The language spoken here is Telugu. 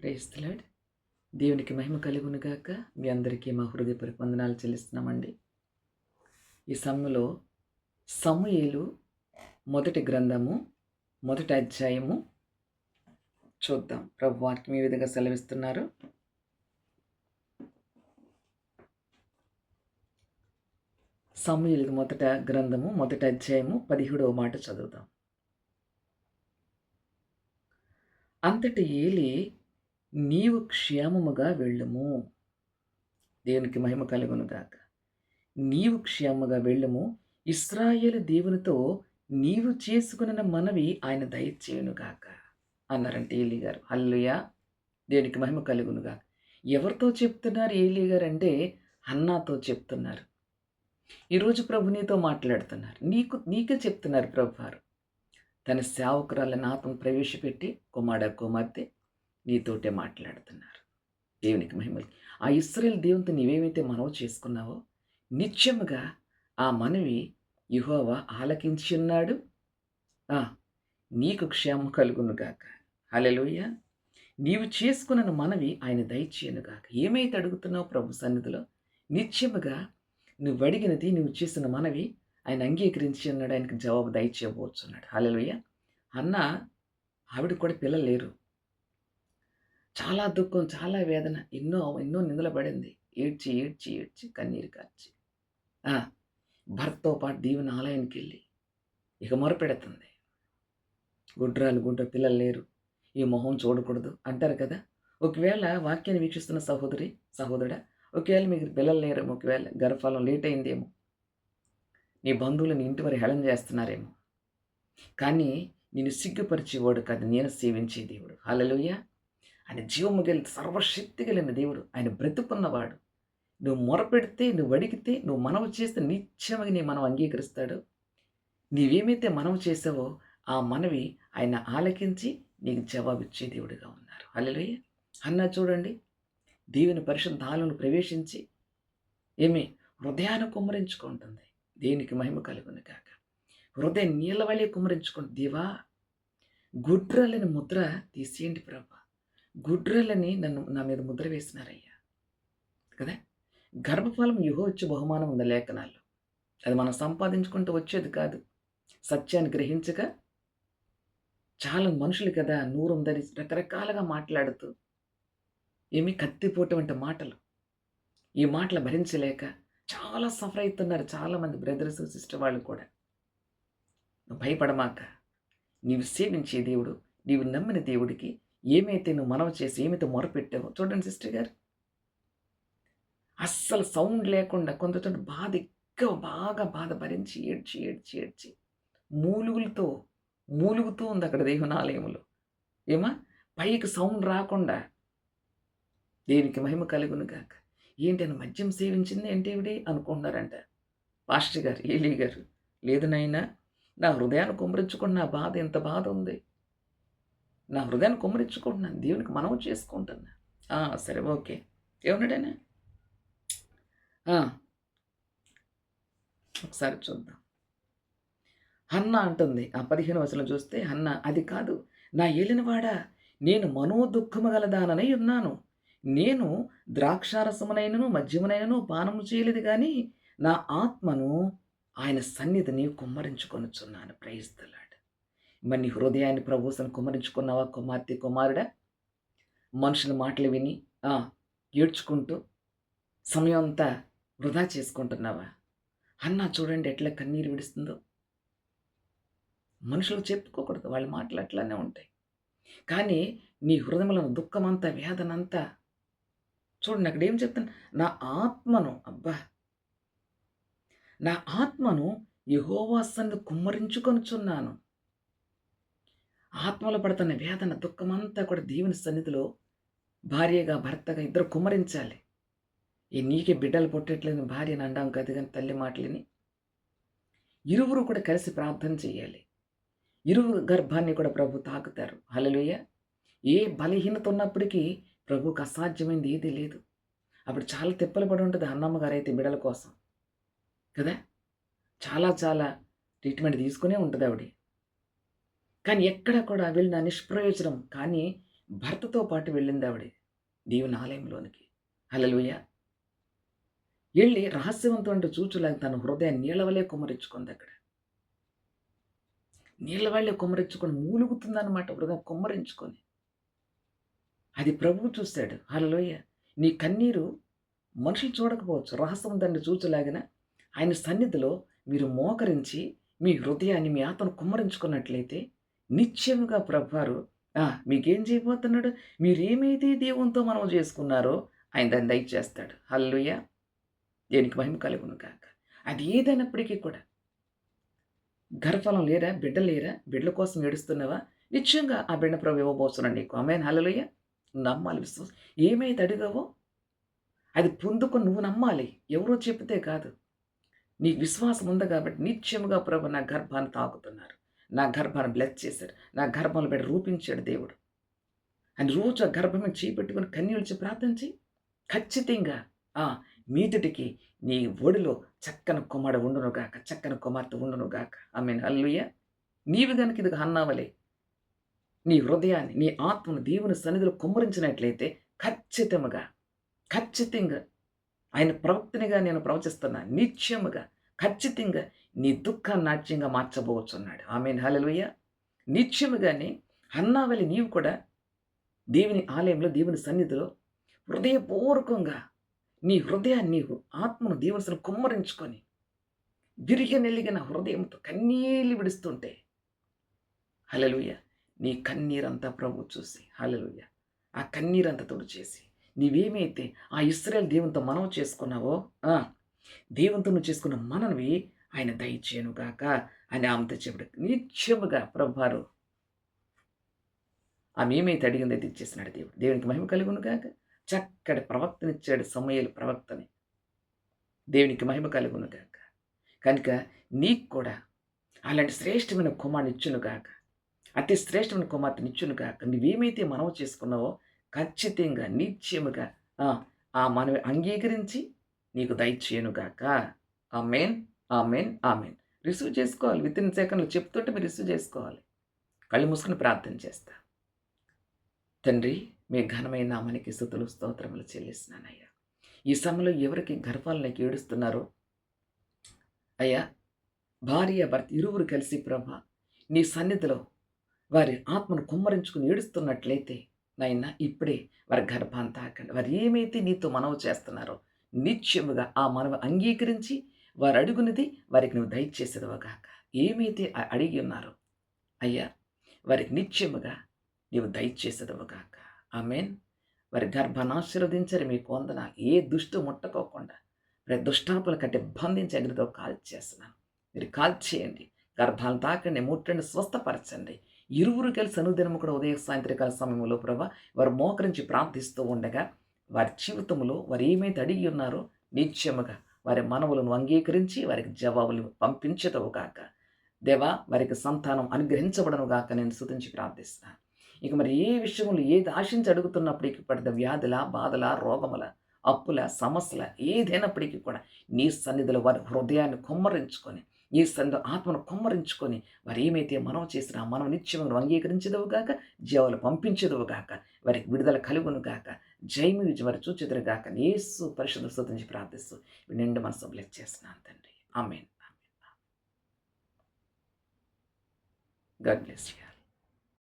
ప్రేస్తలాడ్ దేవునికి మహిమ కలుగునుగాక మీ అందరికీ మా హృదయపూర్వక వందనాలు చెల్లిస్తున్నామండి. ఈ సమయంలో సమూయేలు మొదటి గ్రంథము మొదటి అధ్యాయము చూద్దాం. ప్రభు వాక్యం ఈ విధంగా సెలవిస్తున్నారు? సమూయేలు మొదట గ్రంథము మొదటి అధ్యాయము పదిహేడవ మాట చదువుదాం. అంతటి ఏలి నీవు క్షేమముగా వెళ్ళము. దేవునికి మహిమ కలుగునుగాక. నీవు క్షేమముగా వెళ్ళము. ఇస్రాయేలు దేవునితో నీవు చేసుకున్న మనవి ఆయన దయచేయునుగాక అన్నారంటే ఏలి గారు. హల్లుయా దేవునికి మహిమ కలుగునుగాక. ఎవరితో చెప్తున్నారు ఏలి గారు అంటే అన్నాతో చెప్తున్నారు. ఈరోజు ప్రభు నీతో మాట్లాడుతున్నారు. నీకు నీకే చెప్తున్నారు ప్రభు వారు. తన సేవకురాల నాతం ప్రవేశపెట్టి కుమార కుమార్తె నీతోటే మాట్లాడుతున్నారు. దేవునికి మహిమలు. ఆ ఇస్రాయల్ దేవునితో నీవేమైతే మనవి చేసుకున్నావో నిత్యముగా ఆ మనవి యుహోవా ఆలకించి ఉన్నాడు. ఆ, నీకు క్షేమం కలుగునుగాక హలలోయ నీవు చేసుకున్న మనవి ఆయన దయచేయనుగాక ఏమైతే అడుగుతున్నావు ప్రభు సన్నిధిలో నిత్యముగా నువ్వు అడిగినది నువ్వు చేసిన మనవి ఆయన అంగీకరించి ఉన్నాడు. ఆయనకు జవాబు దయచేయబోచున్నాడు. హలలోయ అన్న ఆవిడ కూడా పిల్లలు లేరు. చాలా దుఃఖం చాలా వేదన ఎన్నో ఎన్నో నిందలు పడింది. ఏడ్చి ఏడ్చి ఏడ్చి కన్నీరు కార్చి భర్తతో పాటు దీవెన ఆలయానికి వెళ్ళి ఇక మొరపెడుతుంది. గుడ్రాలు గుడ్ర పిల్లలు లేరు. ఈ మొహం చూడకూడదు అంటారు కదా! ఒకవేళ వాక్యాన్ని వీక్షిస్తున్న సహోదరి సహోదరుడా ఒకవేళ మీకు పిల్లలు లేరు ఒకవేళ గర్భఫలం లేట్ అయిందేమో నీ బంధువులు నీ ఇంటి వారి హేళన చేస్తున్నారేమో. కానీ నేను సిగ్గుపరిచేవాడు కాదు నేను సేవించే దేవుడు. హలలుయ్యా ఆయన జీవము గెలి సర్వశక్తి కలిగిన దేవుడు. ఆయన బ్రతుకున్నవాడు. నువ్వు మొరపెడితే నువ్వు అడిగితే నువ్వు మనవి చేస్తే నిత్యముగా నీ మనం అంగీకరిస్తాడు. నీవేమైతే మనవి చేసావో ఆ మనవి ఆయన ఆలకించి నీకు జవాబిచ్చే దేవుడిగా ఉన్నారు. అల్లెలుయ్య అన్నా చూడండి. దేవుని పరిశుద్ధాలను ప్రవేశించి ఏమి? హృదయాన్ని కుమ్మరించుకుంటుంది. దేనికి మహిమ కలుగును కాక హృదయం నీళ్ళ వలె కుమ్మరించుకుంటుంది. దేవా గుడ్రలని ముద్ర తీసేయండి ప్రభా. గుడ్రలని నన్ను నా మీద ముద్ర వేసినారయ్యా. కదా? గర్భఫలం యుహో వచ్చే బహుమానం ఉంది లేఖనాల్లో. అది మనం సంపాదించుకుంటూ వచ్చేది కాదు. సత్యాన్ని గ్రహించక చాలా మనుషులు కదా నూరుందని రకరకాలుగా మాట్లాడుతూ ఏమి కత్తిపోటు వంటి మాటలు. ఈ మాటలు భరించలేక చాలా సఫర్ అవుతున్నారు చాలామంది బ్రదర్స్ సిస్టర్ వాళ్ళు కూడా. భయపడమాక. నీవు సేవించే దేవుడు నీవు నమ్మిన దేవుడికి ఏమైతే నువ్వు మనవి చేసి ఏమైతే మొరపెట్టావో చూడండి సిస్టర్ గారు. అస్సలు సౌండ్ లేకుండా కొంత చోట బాధ ఎక్కువ బాగా బాధ భరించి ఏడ్చి ఏడ్చి ఏడ్చి మూలుగులతో మూలుగుతూ ఉంది అక్కడ దేవుని ఏమా? పైకి సౌండ్ రాకుండా దేనికి మహిమ కలుగును గాక? ఏంటి అని మద్యం సేవించింది ఏంటి ఇవిడి అనుకుంటున్నారంట. పాస్టర్ గారు ఏలీ గారు లేదు నాయనా నా హృదయాన్ని కుమ్మరించుకున్న నా బాధ ఎంత బాధ ఉంది. నా హృదయాన్ని కుమ్మరించుకుంటున్నాను. దేవునికి మనవి చేసుకుంటున్నా సరే ఓకే. ఏమన్నాడైనా ఒకసారి చూద్దాం. హన్న అంటుంది. ఆ పదిహేను వచనం చూస్తే హన్న అది కాదు. నా ఏలినవాడా నేను మనోదుఖము గలదాననై ఉన్నాను. నేను ద్రాక్షారసమునైనను మద్యమునైనను పానము చేయలేదు కానీ నా ఆత్మను ఆయన సన్నిధిని కుమ్మరించుకొనుచున్నాను. ప్రైస్తలాడు మరి నీ హృదయాన్ని ప్రభుత్వం కుమరించుకున్నావా కుమార్తె కుమారుడా? మనుషుల మాటలు విని ఏడ్చుకుంటూ సమయం అంతా వృధా చేసుకుంటున్నావా? అన్న చూడండి ఎట్లా కన్నీరు విడుస్తుందో. మనుషులు చెప్పుకోకూడదు వాళ్ళ మాటలు అట్లానే ఉంటాయి. కానీ నీ హృదయంలో దుఃఖమంతా వేదనంతా చూడండి అక్కడ ఏం చెప్తాను నా ఆత్మను అబ్బా! నా ఆత్మను యహోవాసన్ను కుమ్మరించుకొనుచున్నాను ఆత్మలో పడుతున్న వేదన దుఃఖమంతా కూడా దేవుని సన్నిధిలో భార్యగా భర్తగా ఇద్దరు కుమరించాలి ఈ నీకే బిడ్డలు పుట్టట్లేని భార్యను అండాం కదా కానీ తల్లి మాటలని. ఇరువురు కూడా కలిసి ప్రార్థన చేయాలి. ఇరువురు గర్భాన్ని కూడా ప్రభు తాకుతారు. హల్లెలూయా. ఏ బలహీనత ఉన్నప్పటికీ ప్రభుకు అసాధ్యమైంది ఏదీ లేదు. అప్పుడు చాలా తిప్పలు పడి ఉంటుంది అన్నమ్మ గారు అయితే బిడల కోసం. కదా? చాలా చాలా ట్రీట్మెంట్ తీసుకునే ఉంటుంది ఆవిడ. కానీ ఎక్కడ కూడా వెళ్ళిన నిష్ప్రయోజనం కానీ భర్తతో పాటు వెళ్ళింది ఆవిడ దేవుని ఆలయంలోనికి. హల్లెలూయా. వెళ్ళి రహస్యవంతమైన చూచులాగా తన హృదయాన్ని నీళ్ళవలే కుమ్మరించుకుంది అక్కడ. నీళ్ళవల్లే కుమ్మరించుకొని మూలుగుతుందన్నమాట హృదయం కుమ్మరించుకొని. అది ప్రభువు చూశాడు. హలలోయ నీ కన్నీరు మనుషులు చూడకపోవచ్చు. రహస్యం దాన్ని చూచలాగిన ఆయన సన్నిధిలో మీరు మోకరించి మీ హృదయాన్ని మీ ఆత్మను కుమ్మరించుకున్నట్లయితే నిత్యముగా ప్రభువారు మీకేం చేయబోతున్నాడు? మీరేమైతే దేవునితో మనం చేసుకున్నారో ఆయన దాన్ని దయచేస్తాడు. హల్లుయ దేనికి మహిమ కలుగును కాక అది ఏదైనప్పటికీ కూడా. గర్భఫలం లేరా? బిడ్డ లేరా? బిడ్డల కోసం ఏడుస్తున్నావా? నిత్యంగా ఆ బిడ్డ ప్రభు ఇవ్వబోతున్నాడు నీకు. అమ్మాయిని హల్లుయ నమ్మాలి విశ్వాసం ఏమైతే అడిగావో? అది పొందుకొని నువ్వు నమ్మాలి. ఎవరో చెప్తే కాదు. నీకు విశ్వాసం ఉంది కాబట్టి నిత్యముగా ప్రభు నా గర్భాన్ని తాకుతున్నారు. నా గర్భాన్ని బ్లెస్ చేశాడు. నా గర్భంలో పెట్టి రూపించాడు దేవుడు. అని రోజు ఆ గర్భం మీద చేపెట్టుకుని కన్నీళ్ళచి ప్రార్థించి ఖచ్చితంగా ఆ మీదటికి నీ ఒడిలో చక్కని కుమారుడు ఉండునుగాక చక్కని కుమార్తె ఉండునుగాక ఆమె అల్లుయ్య నీవి గనుక ఇది అన్నావలే నీ హృదయాన్ని నీ ఆత్మను దేవుని సన్నిధిలో కుమ్మరించినట్లయితే ఖచ్చితంగా ఖచ్చితంగా ఆయన ప్రవక్తనిగా నేను ప్రవచిస్తున్నా. నిత్యముగా ఖచ్చితంగా నీ దుఃఖాన్ని నాట్యంగా మార్చబోవచ్చున్నాడు ఆమె హలలుయ్య నిత్యముగానే అన్నావలి నీవు కూడా దేవుని ఆలయంలో దేవుని సన్నిధిలో హృదయపూర్వకంగా నీ హృదయాన్ని నీవు ఆత్మను దీవసను కుమ్మరించుకొని విరిగి నెలిగిన హృదయంతో కన్నీళ్ళు విడుస్తుంటే హలలుయ నీ కన్నీరంతా ప్రభు చూసి హలలుయ ఆ కన్నీరంతా తుడిచేసి నీవేమైతే ఆ ఇస్రాయల్ దేవునితో మనవి చేసుకున్నావో ఆ, దేవునితో నువ్వు చేసుకున్న మనవి ఆయన దయచేయనుగాక అని ఆమెతో చెప్పుడు నిత్యముగా ప్రభువారు ఆమె ఏమైతే అడిగిందో అది ఇచ్చేసినాడు దేవుడు. దేవునికి మహిమ కలుగును కాక చక్కటి ప్రవక్తనిచ్చాడు సమయలు ప్రవక్తని. దేవునికి మహిమ కలుగును కాక కనుక నీకు కూడా అలాంటి శ్రేష్టమైన కుమార్ని ఇచ్చును కాక అతి శ్రేష్టమైన కుమార్తెని ఇచ్చును కాక నువ్వేమైతే మనవ చేసుకున్నావో ఖచ్చితంగా నిత్యముగా ఆ, ఆ మనవి అంగీకరించి నీకు దయచేయనుగాక ఆ మెయిన్ ఆమెన్ ఆమెన్. రిసీవ్ చేసుకోవాలి. విత్ ఇన్ సెకండ్లు చెప్తుంటే మీరు రిసీవ్ చేసుకోవాలి. కళ్ళు మూసుకుని ప్రార్థన చేస్తా. తండ్రి మీ ఘనమైన నామానికి స్థుతులు స్తోత్రములు చెల్లిస్తున్నానయ్యా. ఈ సమయంలో ఎవరికి గర్భాలకి ఏడుస్తున్నారో? అయ్యా భార్య భర్త ఇరువురు కలిసి ప్రభ నీ సన్నిధిలో వారి ఆత్మను కుమ్మరించుకుని ఏడుస్తున్నట్లయితే నాయన ఇప్పుడే వారి గర్భాన్ని తాకండి వారు ఏమైతే నీతో మనవి చేస్తున్నారో నిత్యముగా ఆ మనవి అంగీకరించి వారు అడుగునిది వారికి నువ్వు దయచేసేదవగాక. ఏమైతే అడిగి ఉన్నారో అయ్యా వారికి నిత్యముగా నీవు దయచేసేదవగాక. ఆమెన్. వారి గర్భాన్ని ఆశీర్వదించరు మీకు కొందన ఏ దుష్టు ముట్టకోకుండా ప్రతి దుష్టాపుల కంటే బంధించి అగ్నితో కాల్చేస్తున్నాను మీరు కాల్చేయండి గర్భాలను తాకండి ముట్టండి స్వస్థపరచండి. ఇరువురు కలిసి అనుదినము కూడా ఉదయ సాయంత్రకాల సమయంలో ప్రభా వారు మోకరించి ప్రార్థిస్తూ ఉండగా వారి జీవితంలో వారు ఏమైతే అడిగి ఉన్నారో నిత్యముగా వారి మనవులను అంగీకరించి వారికి జవాబులు పంపించదవు కాక దేవా వారికి సంతానం అనుగ్రహించబడను గాక నేను సుతించి ప్రార్థిస్తాను ఇక మరి ఏ విషయంలో ఏది ఆశించి అడుగుతున్నప్పటికీ పడిన వ్యాధుల బాధల రోగముల అప్పుల సమస్యల ఏదైనప్పటికీ కూడా నీ సన్నిధిలో వారి హృదయాన్ని కుమ్మరించుకొని నీ సన్నిధిలో ఆత్మను కుమ్మరించుకొని వారు ఏమైతే మనం చేసినా మనం నిత్యమును అంగీకరించదవు గాక జీవాలు పంపించదవు గాక వారికి విడుదల కలుగును గాక జైమి విజయ వారి చూచెదరు గాక పరిశుద్ధ స్తుతించి ప్రార్థిస్తూ నిండు మనసు బ్లెస్ చేస్తున్నాను తండ్రి. ఆమెన్. God bless you.